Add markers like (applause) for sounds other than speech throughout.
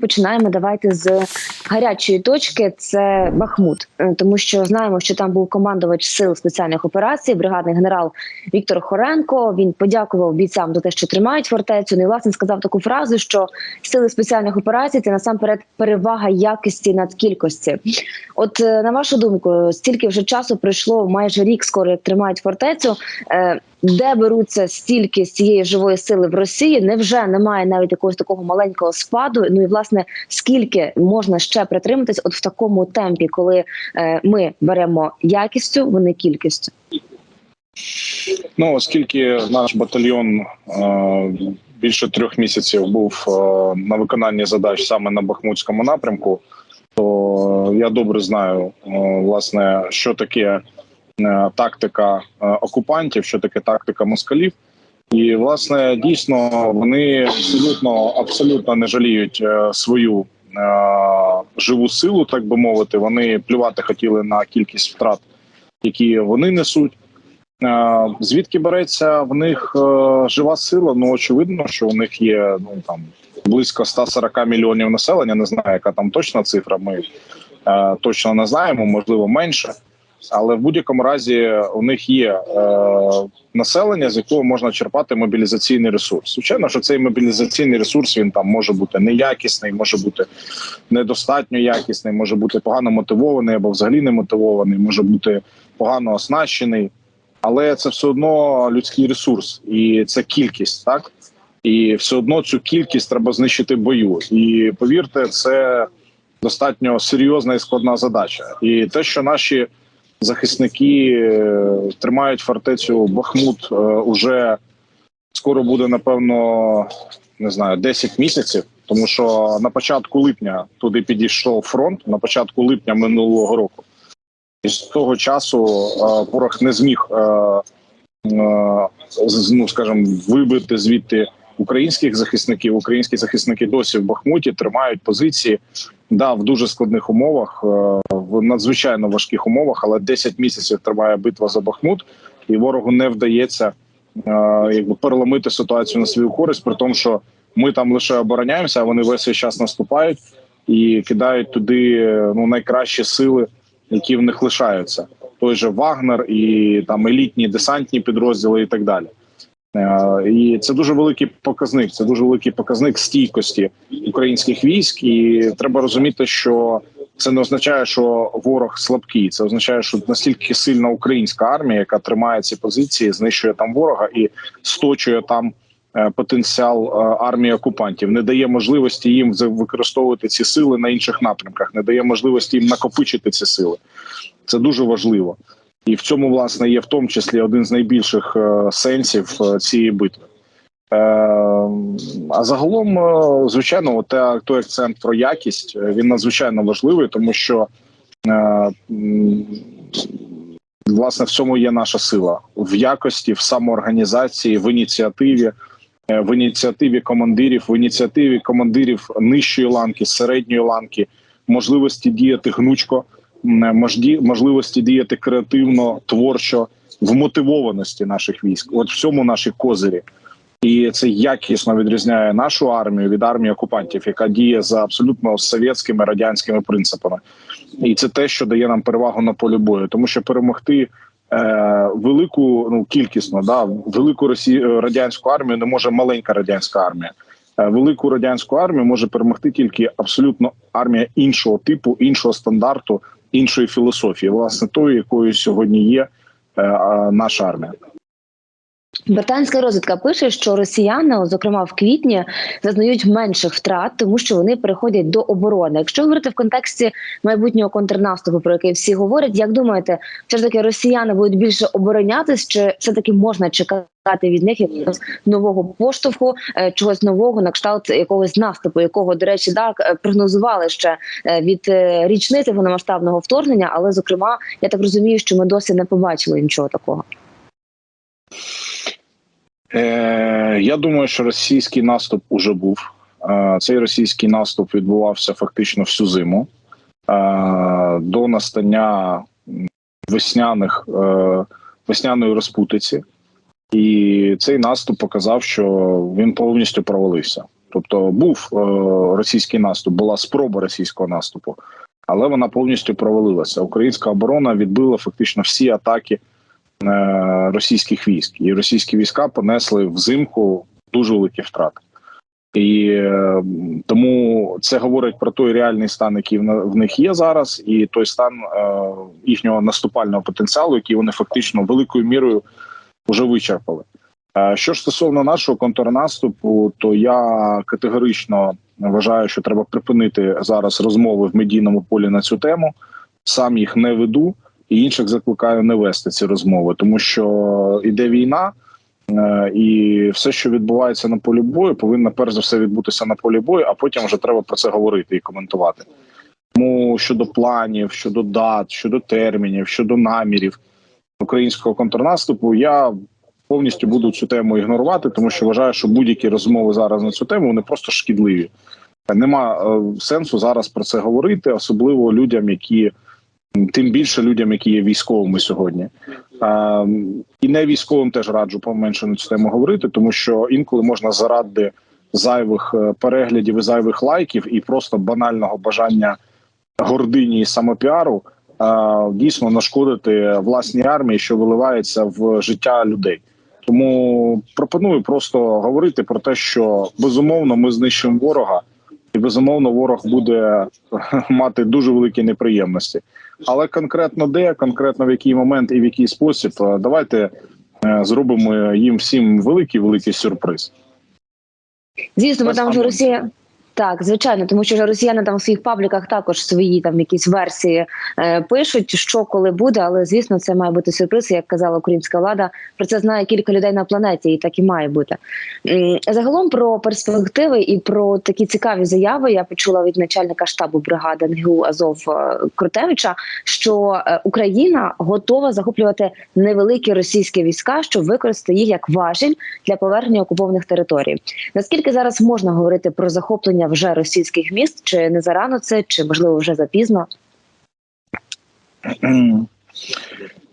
Починаємо давайте з гарячої точки. Це Бахмут, Е, тому що знаємо, що там був командувач сил спеціальних операцій, бригадний генерал Віктор Хоренко. Він подякував бійцям за те, що тримають фортецю. Ну і власне сказав таку фразу, що сили спеціальних операцій це насамперед перевага якості над кількості. От е, на вашу думку, стільки вже часу пройшло майже рік, скоро як тримають фортецю. Де беруться стільки з цієї живої сили в Росії? Невже немає навіть якогось такого маленького спаду? Ну і власне скільки можна ще притриматись, от в такому темпі, коли е, ми беремо якістю, вони кількістю? Ну, оскільки наш батальйон е, більше трьох місяців був е, на виконанні задач саме на Бахмутському напрямку, то я добре знаю, е, власне, що таке тактика е, окупантів, що таке тактика москалів. І власне дійсно вони абсолютно абсолютно не жаліють е, свою е, живу силу, так би мовити. Вони плювати хотіли на кількість втрат, які вони несуть. Е, Звідки береться в них е, жива сила? Ну очевидно, що у них є ну там близько 140 мільйонів населення. Не знаю, яка там точна цифра. Ми е, точно не знаємо, можливо, менше. Але в будь-якому разі у них є е, населення, з якого можна черпати мобілізаційний ресурс. Звичайно, що цей мобілізаційний ресурс він там може бути неякісний, може бути недостатньо якісний, може бути погано мотивований або взагалі не мотивований, може бути погано оснащений але це все одно людський ресурс, і це кількість, так і все одно цю кількість треба знищити в бою. І повірте, це достатньо серйозна і складна задача. І те, що наші захисники е, тримають фортецю Бахмут, е, уже скоро буде напевно не знаю 10 місяців. Тому що на початку липня туди підійшов фронт на початку липня минулого року. І з того часу е, ворог не зміг, е, е, ну скажімо, вибити звідти українських захисників. Українські захисники досі в Бахмуті тримають позиції. Да, в дуже складних умовах, е, в надзвичайно важких умовах, але 10 місяців триває битва за Бахмут, і ворогу не вдається е, якби переломити ситуацію на свою користь, при тому, що ми там лише обороняємося, а вони весь цей час наступають і кидають туди ну найкращі сили які в них лишаються. Той же Вагнер і там елітні десантні підрозділи, і так далі. Е, І це дуже великий показник. Це дуже великий показник стійкості українських військ. І треба розуміти, що це не означає, що ворог слабкий. Це означає, що настільки сильна українська армія, яка тримає ці позиції, знищує там ворога і сточує там е, потенціал е, армії окупантів, не дає можливості їм використовувати ці сили на інших напрямках, не дає можливості їм накопичити ці сили. Це дуже важливо, і в цьому власне є в тому числі один з найбільших е, сенсів цієї битви. Е, а загалом, е, звичайно, те- той акцент про якість е, він надзвичайно важливий, тому що е, власне в цьому є наша сила в якості, в самоорганізації, в ініціативі, в ініціативі командирів, в ініціативі командирів нижчої ланки, середньої ланки, можливості діяти гнучко, можливості діяти креативно, творчо, в мотивованості наших військ. От в цьому наші козирі. І це якісно відрізняє нашу армію від армії окупантів, яка діє за абсолютно совєтськими радянськими принципами, і це те, що дає нам перевагу на полі бою, тому що перемогти е, велику ну кількісно да велику Росі... радянську армію не може маленька радянська армія. Е, Велику радянську армію може перемогти тільки абсолютно армія іншого типу, іншого стандарту, іншої філософії, власне, тої, якою сьогодні є е, наша армія. Британська розвідка пише, що росіяни, зокрема в квітні, зазнають менших втрат, тому що вони переходять до оборони. Якщо говорити в контексті майбутнього контрнаступу, про який всі говорять, як думаєте, все ж таки росіяни будуть більше оборонятись, чи все таки можна чекати від них якогось нового поштовху, е, чогось нового на кшталт якогось наступу, якого до речі, так е, прогнозували ще е, від річниці повномасштабного вторгнення, але зокрема, я так розумію, що ми досі не побачили нічого такого. Е, я думаю, що російський наступ уже був. Е, цей російський наступ відбувався фактично всю зиму е, до настання весняних е, весняної розпутиці, і цей наступ показав, що він повністю провалився. Тобто був е, російський наступ, була спроба російського наступу, але вона повністю провалилася. Українська оборона відбила фактично всі атаки російських військ, і російські війська понесли взимку дуже великі втрати. І е, тому це говорить про той реальний стан, який в, них є зараз, і той стан е, їхнього наступального потенціалу, який вони фактично великою мірою вже вичерпали. Е, Що ж стосовно нашого контрнаступу, то я категорично вважаю, що треба припинити зараз розмови в медійному полі на цю тему. Сам їх не веду, і інших закликаю не вести ці розмови, тому що іде війна, е, і все, що відбувається на полі бою, повинно перш за все відбутися на полі бою, а потім вже треба про це говорити і коментувати. Тому щодо планів, щодо дат, щодо термінів, щодо намірів українського контрнаступу, я повністю буду цю тему ігнорувати, тому що вважаю, що будь-які розмови зараз на цю тему вони просто шкідливі. Нема е, сенсу зараз про це говорити, особливо людям, які тим більше людям, які є військовими сьогодні. Е, і не військовим теж раджу поменше на цю тему говорити, тому що інколи можна заради зайвих е, переглядів і зайвих лайків і просто банального бажання гордині і самопіару е, дійсно нашкодити власній армії, що виливається в життя людей. Тому пропоную просто говорити про те, що безумовно ми знищимо ворога, і безумовно ворог буде (laughs) мати дуже великі неприємності. Але конкретно де, конкретно в який момент і в який спосіб, е, давайте е, зробимо їм всім великий великий сюрприз. Звісно, бо там вже. Росія. Так, звичайно, тому що росіяни там в своїх пабліках також свої там якісь версії е, пишуть, що коли буде, але звісно, це має бути сюрприз. Як казала українська влада, про це знає кілька людей на планеті, і так і має бути. Загалом про перспективи і про такі цікаві заяви я почула від начальника штабу бригади НГУ Азов е, Крутевича, що е, Україна готова захоплювати невеликі російські війська, щоб використати їх як важіль для повернення окупованих територій. Наскільки зараз можна говорити про захоплення вже російських міст? Чи не зарано це, чи можливо вже запізно?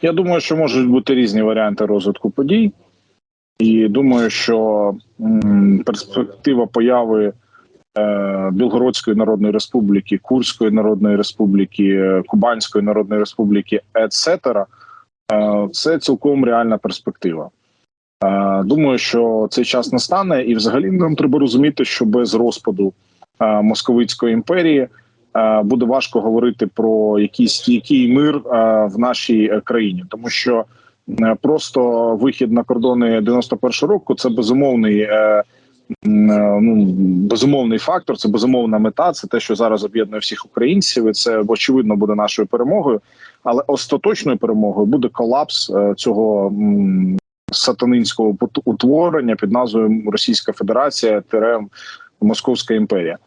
Я думаю, що можуть бути різні варіанти розвитку подій, і думаю, що перспектива появи е, Білгородської Народної Республіки, Курської Народної Республіки, е, Кубанської Народної Республіки, etc., е, це цілком реальна перспектива. Е, Думаю, що цей час настане, і взагалі нам треба розуміти, що без розпаду е, московицької імперії е, буде важко говорити про якийсь стійкий мир в нашій країні, тому що просто вихід на кордони 91-го року це безумовний. Ну, безумовний фактор, це безумовна мета. Це те, що зараз об'єднує всіх українців. І це очевидно буде нашою перемогою. Але остаточною перемогою буде колапс цього сатанинського утворення під назвою Російська Федерація тире Московська імперія.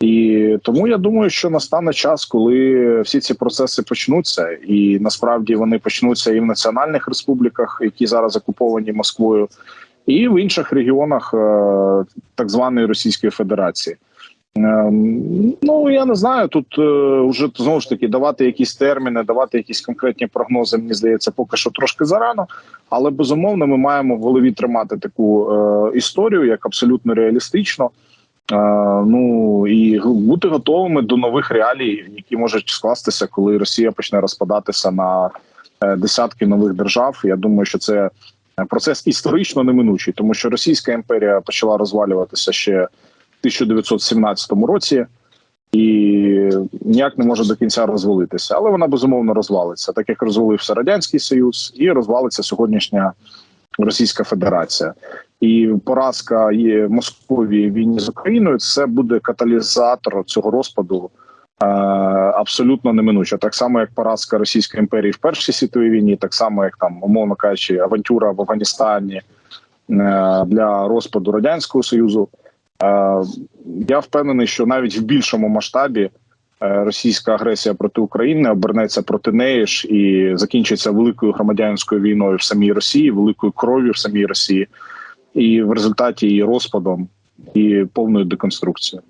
І тому я думаю, що настане час, коли всі ці процеси почнуться, і насправді вони почнуться і в національних республіках, які зараз окуповані Москвою, і в інших регіонах е, так званої Російської Федерації. Ем, Ну я не знаю. Тут е, вже знову ж таки давати якісь терміни, давати якісь конкретні прогнози. Мені здається, поки що трошки зарано. Але безумовно, ми маємо в голові тримати таку е, історію як абсолютно реалістично. Е, ну і бути готовими до нових реалій, які можуть скластися, коли Росія почне розпадатися на е, десятки нових держав. Я думаю, що це процес історично неминучий, тому що Російська імперія почала розвалюватися ще 1917 році. І ніяк не може до кінця розвалитися, але вона безумовно розвалиться, так як розвалився радянський союз, і розвалиться сьогоднішня Російська Федерація. І поразка є Московії війні з Україною. Це буде каталізатор цього розпаду е, абсолютно неминуче. Так само, як поразка Російської імперії в Першій світовій війні, так само як там, умовно кажучи, авантюра в Афганістані е, для розпаду радянського союзу. Е, я впевнений, що навіть в більшому масштабі е, російська агресія проти України обернеться проти неї ж і закінчиться великою громадянською війною в самій Росії, великою кров'ю в самій Росії, і в результаті її розпадом і повною деконструкцією.